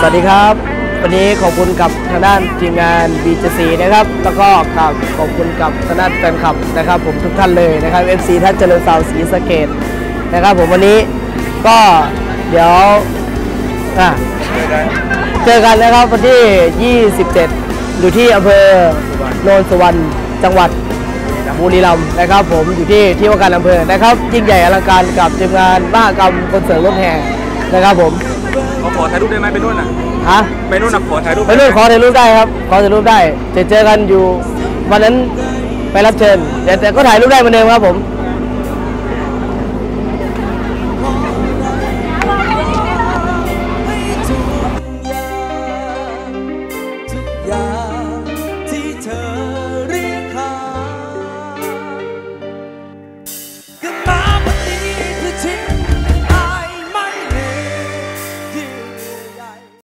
สวัสดีครับ วันนี้ขอบคุณกับทางด้านทีมงาน BJC นะครับ แล้วก็กับขอบคุณกับทางด้านแฟนคลับนะครับ ผมทุกท่านเลยนะครับ FC ท่านเจริญสาวศรีสะเกดนะครับ ผมวันนี้ก็เดี๋ยวอะเจอกันนะครับวันที่ 27 อยู่ที่อำเภอโนนสุวรรณจังหวัดบุรีรัมย์นะครับ ผมอยู่ที่ที่ว่าการอำเภอนะครับ ยิ่งใหญ่อลังการกับทีมงานมหกรรมคอนเสิร์ตรถแห่นะครับผม ขาขอถ่ายรูปได้ไหมไปนู่นน่ะฮะไปนู่นน่ะขอถ่ายรูปไปนู่นขอถ่ายรูปได้ครับ ขอถ่ายรูปได้ จะเจอกันอยู่วันนั้นไปรับเชิญแต่แต่ก็ถ่ายรูปได้เหมือนเดิมครับผม